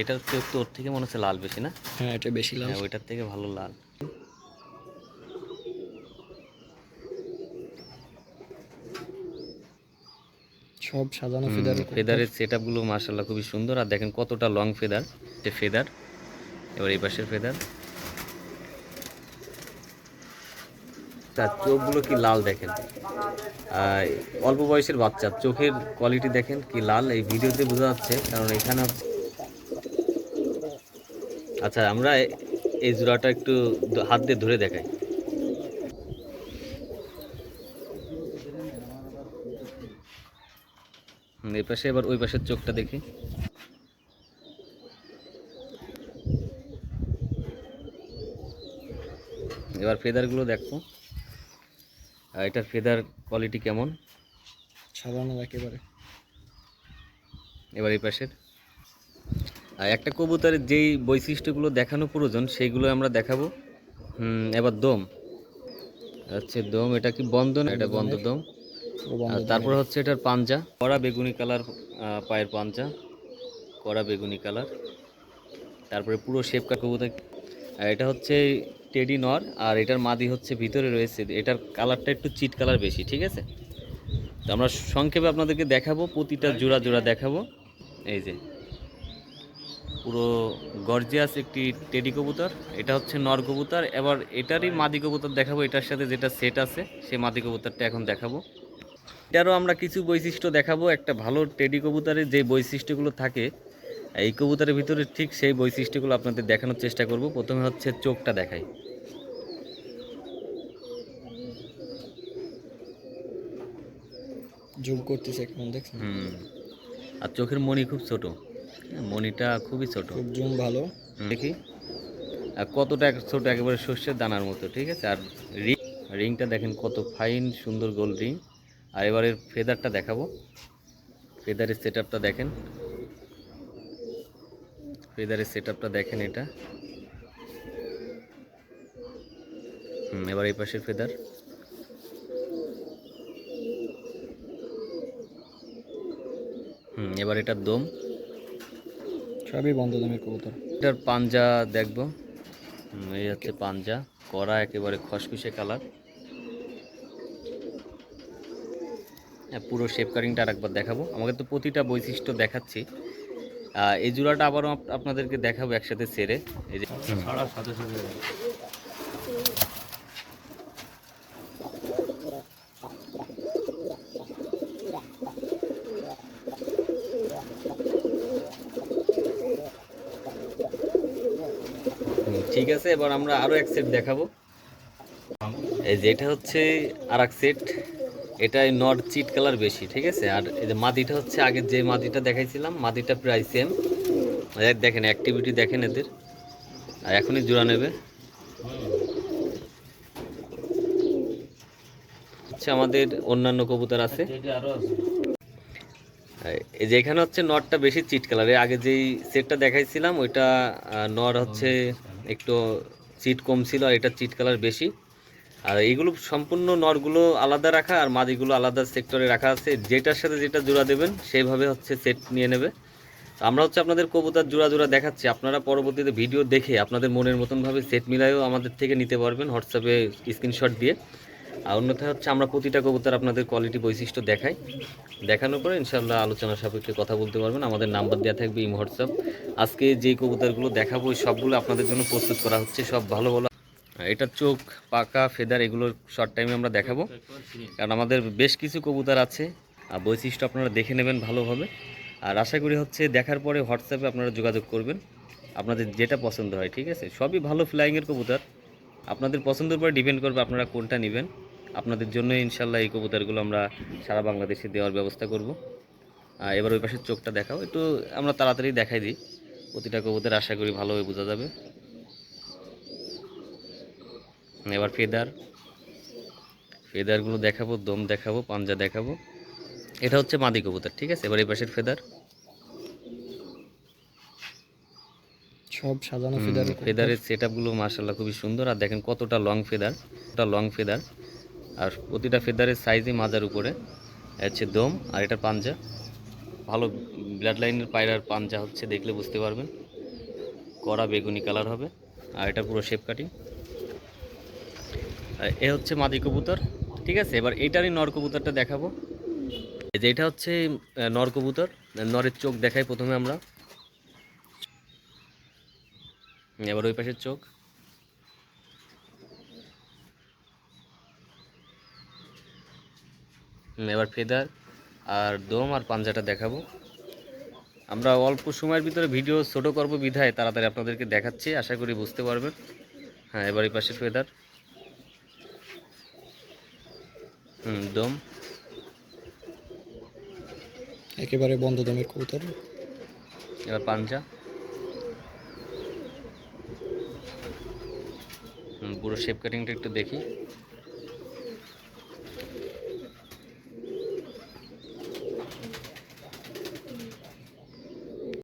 এটার চোখ তো ওর থেকে মনে হচ্ছে লাল বেশি না? হ্যাঁ এটা বেশি লাল। হ্যাঁ ওইটার থেকে ভালো লাল। সব সাজানো ফেদার ফেদারের সেট আপগুলো মার্শাল্লাহ খুবই সুন্দর। আর দেখেন কতটা লং ফেদার যে ফেদার এবার এই পাশের ফেদার তার চোখগুলো কি লাল দেখেন? অল্প বয়সের বাচ্চা। চোখের কোয়ালিটি দেখেন কি লাল। এই ভিডিওতে বোঝা যাচ্ছে কারণ এখানে হচ্ছে আচ্ছা আমরা এই জোড়াটা একটু হাত দিয়ে ধরে দেখাই। এই পাশে এবার ওই পাশের চোখটা দেখি। এবার ফেদারগুলো দেখো। আর এটার ফেদার কোয়ালিটি কেমন? সাজানো একেবারে। এবার এই পাশের। একটা কবুতরের যেই বৈশিষ্ট্যগুলো দেখানো প্রয়োজন সেইগুলো আমরা দেখাবো। হুম এবার দম। হচ্ছে দম এটা কি বন্ধ না এটা বন্ধ দম। আর তারপর হচ্ছে এটার পাঞ্জা। কড়া বেগুনি কালার পায়ের পাঞ্জা। কড়া বেগুনি কালার। তারপরে পুরো শেপ কাট কবুতর। আর এটা হচ্ছে টেডি নর আর এটার মাদি হচ্ছে ভিতরে রয়েছে। এটার কালারটা একটু চিট কালার বেশি ঠিক আছে? তো আমরা সংক্ষেপে আপনাদেরকে দেখাবো প্রতিটা জোড়া জোড়া দেখাবো। এই যে। পুরো গর্জিয়াস একটি টেডি কবুতর। এটা হচ্ছে নর কবুতর। এবার এটারই মাদি কবুতর দেখাবো। এটার সাথে যেটা সেট আছে সেই মাদি কবুতরটা এখন দেখাবো। এটারও আমরা কিছু বৈশিষ্ট্য দেখাবো। একটা ভালো টেডি কবুতরের যে বৈশিষ্ট্যগুলো থাকে এই কবুতরের ভিতরে ঠিক সেই বৈশিষ্ট্যগুলো আপনাদের দেখানোর চেষ্টা করব। প্রথমে হচ্ছে চোখটা দেখাই। যোগ করতেছে কেমন দেখছেন? হুম। আর চোখের মণি খুব ছোট। মণিটা খুবই ছোট। জুম ভালো। দেখি। আর কতটা এক- ছোট একেবারে সর্ষের দানার মতো ঠিক আছে? আর রিং রিংটা দেখেন কত ফাইন সুন্দর গোল রিং। আর এবারের ফেদারটা দেখাবো। ফেদারের সেট আপটা দেখেন। ফেদারের সেট আপটা দেখেন এটা। হুম এবার এই পাশের ফেদার। হুম এবার এটার দম। সবই বন্ধ দামের কবুতর। এটার পাঞ্জা দেখব। এই হচ্ছে পাঞ্জা। করা একেবারে খসখসে কালার। হ্যাঁ পুরো শেপ কারিংটা আরেকবার দেখাবো। আমাকে তো প্রতিটা বৈশিষ্ট্য দেখাচ্ছি। এই জোড়াটা আবারও আপ- আপনাদেরকে দেখাবো একসাথে সেরে। এই যে ঠিক আছে, এবার আমরা আরও এক সেট দেখাবো। এই যে এটা হচ্ছে আর এক সেট এটাই নট চিট কালার বেশি, ঠিক আছে? আর এই যে মাদিটা হচ্ছে, আগে যে মাদিটা দেখাইছিলাম, মাদিটা প্রায় সেম দেখেন অ্যাক্টিভিটি দেখেন এদের। আর এখনই জোড়া নেবে। হচ্ছে আমাদের অন্যান্য কবুতর আছে। এই যে এখানে হচ্ছে নটটা বেশি চিট কালারের আগে যেই সেটটা দেখাইছিলাম, ওইটা নর হচ্ছে একটু চিট কম ছিল আর এটা চিট কালার বেশি। আর এইগুলো সম্পূর্ণ নরগুলো আলাদা রাখা আর মাদিগুলো আলাদা সেক্টরে রাখা আছে। যেটার সাথে যেটা জোড়া দেবেন, সেইভাবে হচ্ছে সেট নিয়ে নেবে। আমরা হচ্ছে আপনাদের কবুতার জোড়া জোড়া দেখাচ্ছি। আপনারা পরবর্তীতে ভিডিও দেখে আপনাদের মনের মতনভাবে সেট মিলাইও আমাদের থেকে নিতে পারবেন। হোয়াটসঅ্যাপে স্ক্রিনশট দিয়ে। আর অন্যথায় হচ্ছে আমরা প্রতিটা কবুতর আপনাদের কোয়ালিটি বৈশিষ্ট্য দেখাই। দেখানোর পরে ইনশাল্লাহ আলোচনা সাপেক্ষে কথা বলতে পারবেন। আমাদের নাম্বার দেওয়া থাকবে ইম হোয়াটসঅ্যাপ আজকে যেই কবুতরগুলো দেখাবো সবগুলো আপনাদের জন্য প্রস্তুত করা হচ্ছে। সব ভালো ভালো। এটার চোখ, পাকা, ফেদার, এগুলো শর্ট টাইমে আমরা দেখাবো। কারণ আমাদের বেশ কিছু কবুতর আছে। আর বৈশিষ্ট্য আপনারা দেখে নেবেন ভালোভাবে। আর আশা করি হচ্ছে দেখার পরে হোয়াটসঅ্যাপে আপনারা যোগাযোগ করবেন। আপনাদের যেটা পছন্দ হয়, ঠিক আছে? সবই ভালো ফ্লাইংয়ের কবুতর। আপনাদের পছন্দের উপর ডিপেন্ড করবে আপনারা কোনটা নেবেন। আপনাদের জন্য ইনশাল্লাহ এই কবুতরগুলো আমরা সারা বাংলাদেশে দেওয়ার ব্যবস্থা করব। আর এবার ওই পাশের চোখটা দেখাও, একটু আমরা তাড়াতাড়ি দেখাই দিই। প্রতিটা কবুতর আশা করি ভালোভাবে বোঝা যাবে। এবার ফেদার। ফেদারগুলো দেখাবো, দম দেখাবো, পাঞ্জা দেখাবো। এটা হচ্ছে মাদি কবুতর, ঠিক আছে? এবার এই পাশের ফেদার। সব সাজানো ফিদার ফেদারের সেট আপগুলো মার্শাল্লাহ খুবই সুন্দর। আর দেখেন কতটা লং ফেদার কতটা লং ফেদার আর প্রতিটা ফেদারের সাইজই মাজার উপরে। হচ্ছে দম আর এটা পাঞ্জা। ভালো ব্লাড লাইনের পায়রার পাঞ্জা হচ্ছে দেখলে বুঝতে পারবেন। কড়া বেগুনি কালার হবে আর এটা পুরো শেপ কাটিং আর এ হচ্ছে মাদি কবুতর ঠিক আছে? এবার এইটারই নর কবুতরটা দেখাবো। এই যে এটা হচ্ছে নর কবুতর নরের চোখ দেখাই প্রথমে আমরা। এবার ওই পাশের চোখ। এবার ফেদার আর দম আর পাঞ্জাটা দেখাবো। আমরা অল্প সময়ের ভিতরে ভিডিও ছোট করব বিধায় তাড়াতাড়ি আপনাদেরকে দেখাচ্ছি আশা করি বুঝতে পারবেন। হ্যাঁ এবার এই পাশে ফেদার। হুম দম। একেবারে বন্ধ দামের কবুতর। এবার পাঞ্জা। পুরো শেপ কাটিংটা একটু দেখি।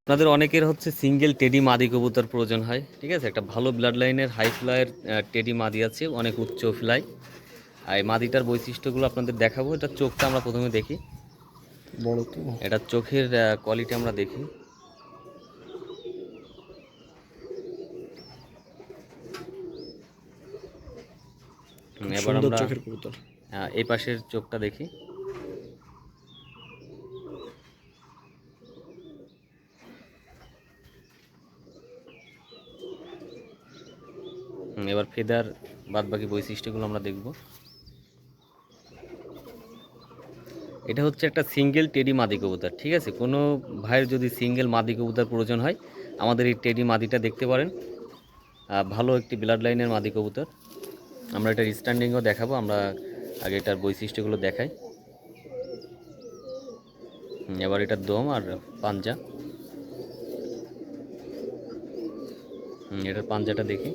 আপনাদের অনেকের হচ্ছে সিঙ্গেল টেডি মাদি কবুতর প্রয়োজন হয় ঠিক আছে? একটা ভালো ব্লাড লাইনের হাই ফ্লাইয়ের টেডি মাদি আছে অনেক উচ্চ ফ্লাই আর এই মাদিটার বৈশিষ্ট্যগুলো আপনাদের দেখাবো এটা চোখটা আমরা প্রথমে দেখি। বড় তো। এটা চোখের কোয়ালিটি আমরা দেখি। এবার আমরা চোখের কবুতর। এই পাশের চোখটা দেখি। এবার ফেদার বাদ বাকি বৈশিষ্ট্যগুলো আমরা দেখব। এটা হচ্ছে একটা সিঙ্গেল টেডি মাদি কবুতর ঠিক আছে? কোনো ভাইয়ের যদি সিঙ্গেল মাদি কবুতর প্রয়োজন হয় আমাদের এই টেডি মাদিটা দেখতে পারেন। ভালো একটি ব্লাড লাইনের মাদি কবুতর। আমরা এটার স্ট্যান্ডিংও দেখাবো, আমরা আগে এটার বৈশিষ্ট্যগুলো দেখাই। এবার এটার দম আর পাঞ্জা। এটার পাঞ্জাটা দেখি।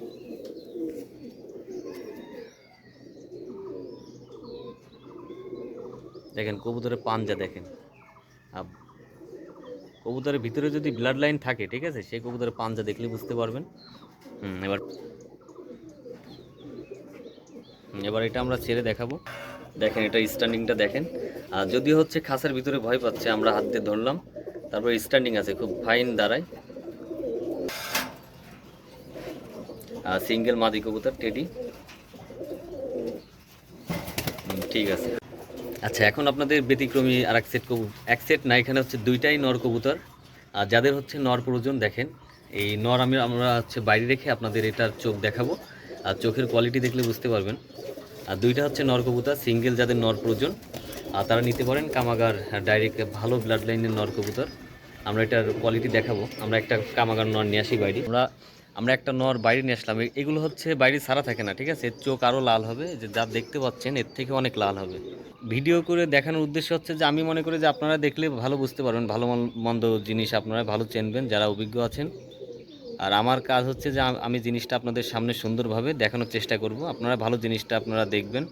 দেখেন, কবুতরের পাঞ্জা দেখেন। কবুতরের ভিতরে যদি ব্লাড লাইন থাকে, ঠিক আছে? সেই কবুতরের পাঞ্জা দেখলে বুঝতে পারবেন। হুম, এবার এবার এটা আমরা ছেড়ে দেখাবো। দেখেন, এটা স্ট্যান্ডিংটা দেখেন। আর যদি হচ্ছে খাসের ভিতরে ভয় পাচ্ছে, আমরা হাত দিয়ে ধরলাম। তারপর স্ট্যান্ডিং আছে, খুব ফাইন দাঁড়ায়। আর সিঙ্গেল মাদি কবুতর টেডি ঠিক আছে। আচ্ছা এখন আপনাদের ব্যতিক্রমী আর এক সেট কবু এক সেট না, এখানে হচ্ছে দুইটাই নর কবুতর। আর যাদের হচ্ছে নর প্রয়োজন, দেখেন, এই নর আমি আমরা হচ্ছে বাইরে রেখে আপনাদের এটার চোখ দেখাবো। আর চোখের কোয়ালিটি দেখলে বুঝতে পারবেন। আর দুইটা হচ্ছে নর কবুতর সিঙ্গেল যাদের নর প্রয়োজন। আর তারা নিতে পারেন কামাগার ডাইরেক্ট ভালো ব্লাড লাইনের নর কবুতর। আমরা এটার কোয়ালিটি দেখাবো। আমরা একটা কামাগার নর নিয়ে আসি বাইরে। আমরা আমরা একটা নর বাইরে নিয়ে আসলাম। এগুলো হচ্ছে বাইরে সারা থাকে না, ঠিক আছে? এর চোখ আরও লাল হবে। যে যা দেখতে পাচ্ছেন, এর থেকে অনেক লাল হবে। ভিডিও করে দেখানোর উদ্দেশ্য হচ্ছে যে, আমি মনে করি যে, আপনারা দেখলে ভালো বুঝতে পারবেন। ভালো মন- মন্দ জিনিস আপনারা ভালো চেনবেন, যারা অভিজ্ঞ আছেন। আর আমার কাজ হচ্ছে যে আমি জিনিসটা আপনাদের সামনে সুন্দরভাবে দেখানোর চেষ্টা করব। আপনারা ভালো জিনিসটা আপনারা দেখবেন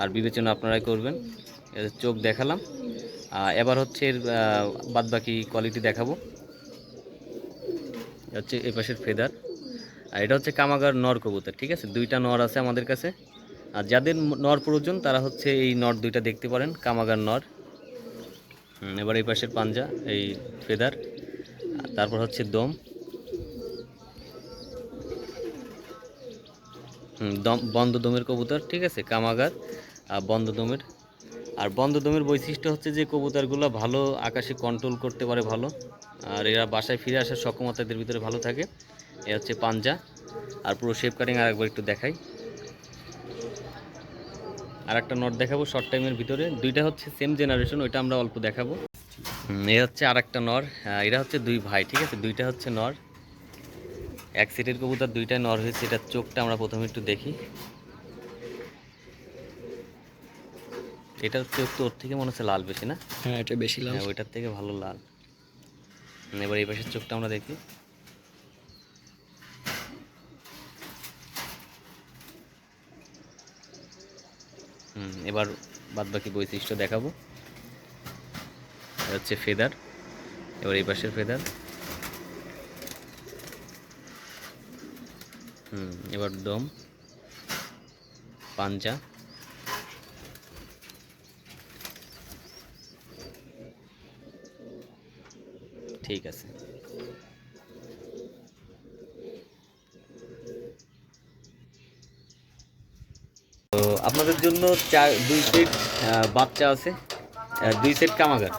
আর বিবেচনা আপনারাই করবেন। চোখ দেখালাম। এবার হচ্ছে এর বাদ বাকি কোয়ালিটি দেখাবো। হচ্ছে এই পাশের ফেদার আর এটা হচ্ছে কামাগার নর কবুতর, ঠিক আছে? দুইটা নর আছে আমাদের কাছে। আর যাদের নর প্রয়োজন, তারা হচ্ছে এই নর দুইটা দেখতে পারেন, কামাগার নর। এবার এই পাশের পাঞ্জা, এই ফেদার তারপর হচ্ছে দম। দম বন্ধ দমের কবুতর, ঠিক আছে, কামাগার আর বন্ধ দমের আর বন্ধ দমের বৈশিষ্ট্য হচ্ছে যে কবুতরগুলো ভালো আকাশে কন্ট্রোল করতে পারে ভালো। আর এরা বাসায় ফিরে আসার সক্ষমতা এদের ভিতরে ভালো থাকে। এ হচ্ছে পাঞ্জা। আর পুরো শেপ কাটিং আর একবার একটু দেখাই। আর একটা নট দেখাবো শর্ট টাইমের ভিতরে। দুইটা হচ্ছে সেম জেনারেশন ওইটা আমরা অল্প দেখাবো। এ হচ্ছে আর একটা নর এরা হচ্ছে দুই ভাই, ঠিক আছে? দুইটা হচ্ছে নর এক সেটের কবুতর দুইটা নর হয়েছে এটার চোখটা আমরা প্রথমে একটু দেখি। এটার চোখ তো ওর থেকে মনে হচ্ছে লাল বেশি না? হ্যাঁ এটা বেশি লাল। হ্যাঁ ওইটার থেকে ভালো লাল। এবার এই পাশের চোখটা আমরা দেখি। হুম এবার বাদ বাকি বৈশিষ্ট্য দেখাবো। এটা হচ্ছে ফেদার। এবার এই পাশের ফেদার। এবার দম পাঞ্জা। ঠিক আছে। তো আপনাদের জন্য চার দুই সেট বাচ্চা আছে দুই সেট কামাগার।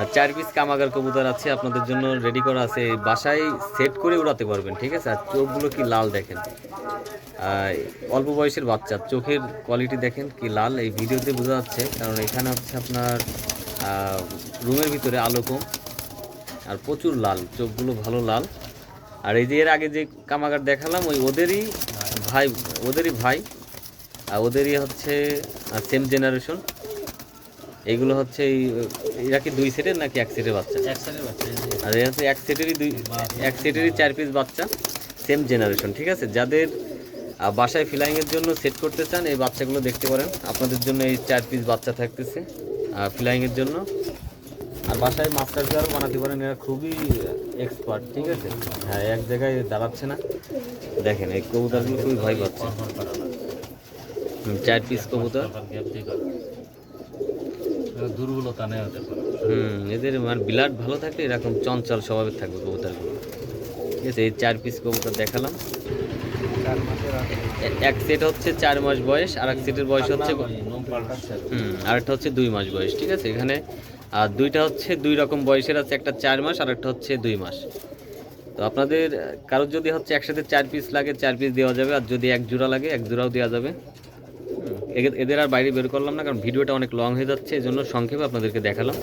আর চার পিস কামাগার কবুতর আছে, আপনাদের জন্য রেডি করা আছে। বাসায় সেট করে উড়াতে পারবেন, ঠিক আছে? আর চোখগুলো কি লাল দেখেন? অল্প বয়সের বাচ্চা, চোখের কোয়ালিটি দেখেন কি লাল, এই ভিডিওতে বোঝা যাচ্ছে। কারণ এখানে হচ্ছে আপনার রুমের ভিতরে আলো কম আর প্রচুর লাল, চোখগুলো ভালো লাল। আর এই যে এর আগে যে কামাগার দেখালাম, ওই ওদেরই ভাই ওদেরই ভাই, আর ওদেরই হচ্ছে সেম জেনারেশন এইগুলো হচ্ছে এরা কি দুই সেটের নাকি এক সেটের বাচ্চা? আর এই হচ্ছে এক সেটেরই দুই এক সেটেরই চার পিস বাচ্চা সেম জেনারেশন ঠিক আছে? যাদের বাসায় ফ্লাইংয়ের জন্য সেট করতে চান এই বাচ্চাগুলো দেখতে পারেন। আপনাদের জন্য এই চার পিস বাচ্চা থাকতেছে ফ্লাইংয়ের জন্য। আর বাসায় মাস্টার পেয়ারও বানাতে পারেন এরা খুবই এক্সপার্ট ঠিক আছে? হ্যাঁ এক জায়গায় দাঁড়াচ্ছে না। দেখেন এই কবুতরগুলো খুবই ভয় পাচ্ছে। চার পিস কবুতর। দুর্বলতা নেই ওদের। হুম এদের মানে বিলাট ভালো থাকলে এরকম চঞ্চল স্বভাবের থাকবে কবুতরগুলো ঠিক আছে এই চার পিস কবুতর দেখালাম। এক সেট হচ্ছে চার মাস বয়স আর এক সেটের বয়স হচ্ছে। হুম আরেকটা হচ্ছে দুই মাস বয়স ঠিক আছে? এখানে আর দুইটা হচ্ছে দুই রকম বয়সের আছে একটা চার মাস আর একটা হচ্ছে দুই মাস। তো আপনাদের কারোর যদি হচ্ছে একসাথে চার পিস লাগে চার পিস দেওয়া যাবে আর যদি এক জোড়া লাগে এক জোড়াও দেওয়া যাবে। এদের আর বাইরে বের করলাম না, কারণ ভিডিওটা অনেক লং হয়ে যাচ্ছে এই জন্য সংক্ষেপে আপনাদেরকে দেখালাম।